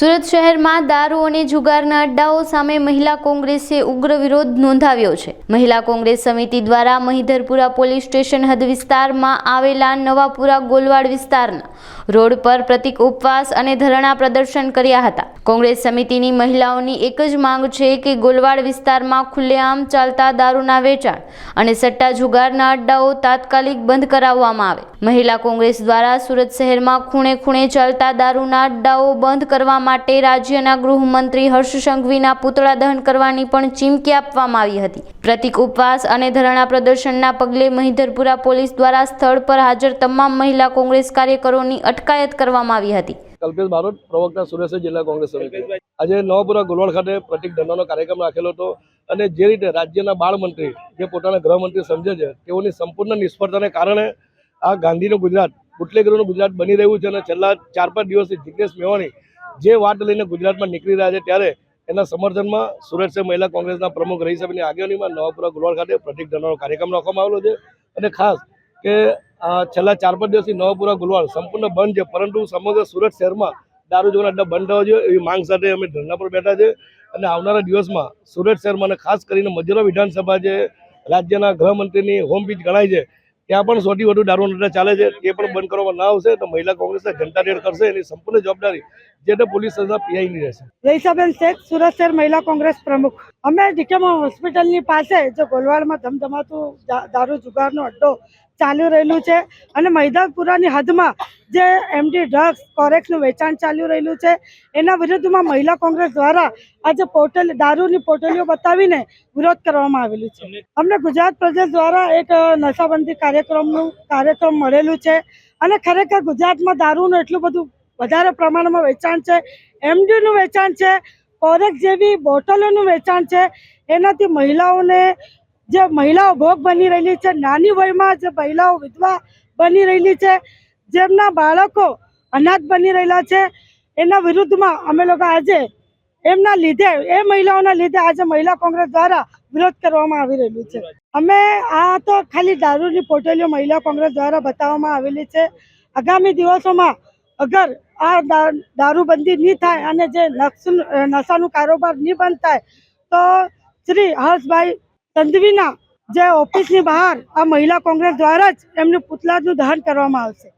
સુરત શહેરમાં દારૂ અને જુગારના અડ્ડાઓ સામે મહિલા કોંગ્રેસે ઉગ્ર વિરોધ નોંધાવ્યો છે. મહિલા કોંગ્રેસ સમિતિ દ્વારા મહિધરપુરા પોલીસ સ્ટેશન હદ વિસ્તારમાં આવેલા નવાપુરા ગોલવાડ વિસ્તારના રોડ પર પ્રતિક ઉપવાસ અને ધરણા પ્રદર્શન કર્યા હતા. કોંગ્રેસ સમિતિની મહિલાઓની એક જ માંગ છે કે ગોલવાડ વિસ્તારમાં ખુલ્લેઆમ ચાલતા દારૂના વેચાણ અને સટ્ટા જુગારના અડ્ડાઓ તાત્કાલિક બંધ કરાવવામાં આવે. મહિલા કોંગ્રેસ દ્વારા સુરત શહેરમાં ખૂણે ખૂણે ચાલતા દારૂના અડ્ડાઓ બંધ કરવા માટે રાજ્યના ગૃહમંત્રી હર્ષ સંઘવીના પુતળા દહન કરવાની પણ ચીમકી આપવામાં આવી હતી. પ્રતિક ઉપવાસ અને ધરણા પ્રદર્શનના પગલે મહિધરપુરા પોલીસ દ્વારા સ્થળ પર હાજર તમામ મહિલા કોંગ્રેસ કાર્યકરોની અટકાયત કરવામાં આવી હતી. કલ્પેશ બારોટ, પ્રવક્તા સુરેશ જિલ્લા કોંગ્રેસ સમિતિ. આજે નવાપુરા ગોલવાડ ખાતે પ્રતિક ધરણાનો કાર્યક્રમ રાખેલો હતો અને જે રીતે રાજ્યના બાળમંત્રી, જે પોતાના ગૃહમંત્રી સમજે છે, તેઓની સંપૂર્ણ નિષ્ફળતાને કારણે આ ગાંધીનું ગુજરાત, બુટલેગરોનું ગુજરાત બની રહ્યું છે અને છેલ્લા ચાર પાંચ દિવસથી જિગ્નેશ મેવાણી જે વાત લઈને ગુજરાતમાં નીકળી રહ્યા છે ત્યારે એના સમર્થનમાં સુરત શહેર મહિલા કોંગ્રેસના પ્રમુખ રહી સાહેબની આગેવાનીમાં નવાપુરા ગોલવાડ ખાતે પ્રતિક ધરણાનો કાર્યક્રમ રાખવામાં આવેલો છે. અને ખાસ કે છેલ્લા ચાર પાંચ દિવસથી નવાપુરા ગુલવાડ સંપૂર્ણ બંધ છે. પરંતુ સમગ્ર સુરત શહેરમાં દારૂ જોવાના અડ્ડા બંધ થવા જોઈએ એવી માંગ સાથે અમે ધરણા પર બેઠા છે. અને આવનારા દિવસમાં સુરત શહેરમાં અને ખાસ કરીને મજૂરા વિધાનસભા જે રાજ્યના ગૃહમંત્રીની હોમ પીચ ગણાય છે ત્યાં પણ સૌથી વધુ દારૂ અડ્ડા ચાલે છે. તે પણ બંધ કરવામાં ના આવશે તો મહિલા કોંગ્રેસના જનતા રેડ કરશે એની સંપૂર્ણ જવાબદારી જે તે પોલીસ સંસ્થા પીઆઈની રહેશે. રહીસાબેન શેખ, સુરત શહેર મહિલા કોંગ્રેસ પ્રમુખ. અમે ડીકેમ હોસ્પિટલની પાસે, જે ગોલવાડમાં ધમધમાતું દારૂ જુગારનો અડ્ડો ચાલી રહેલું છે અને મૈદાનપુરાની હદમાં જે એમડી ડ્રગ્સ કોરેક્સનું વેચાણ ચાલી રહેલું છે, એના વિરુદ્ધમાં મહિલા કોંગ્રેસ દ્વારા આજે પોર્ટલ, દારૂની પોર્ટલીઓ બતાવીને વિરોધ કરવામાં આવેલું છે. અમને ગુજરાત પ્રદેશ દ્વારા એક નશાબંધી કાર્યક્રમનું કાર્યક્રમ મળેલું છે અને ખરેખર ગુજરાતમાં દારૂનું એટલું બધું વધારે પ્રમાણમાં વેચાણ છે, એમડીનું વેચાણ છે, કોરેક્સ જેવી બોટલોનું વેચાણ છે, એનાથી મહિલાઓને જે મહિલાઓ ભોગ બની રહેલી છે, નાની વયમાં જે મહિલાઓ વિધવા બની રહેલી છે, જેમના બાળકો અનાથ બની રહેલા છે, એના વિરુદ્ધમાં અમે લોકો આજે એમના લીધે, એ મહિલાઓના લીધે આજે મહિલા કોંગ્રેસ દ્વારા વિરોધ કરવામાં આવી રહેલું છે. અમે આ તો ખાલી દારૂની પોટેલીઓ મહિલા કોંગ્રેસ દ્વારા બતાવવામાં આવેલી છે. આગામી દિવસોમાં અગર આ દારૂબંધી નહીં થાય અને જે નશાનું કારોબાર નહીં બંધ થાય, તો શ્રી હર્ષભાઈ સંધવીના જે ઓફિસની બહાર આ મહિલા કોંગ્રેસ દ્વારા જ એમનું પુતળાનું દહન કરવામાં આવશે.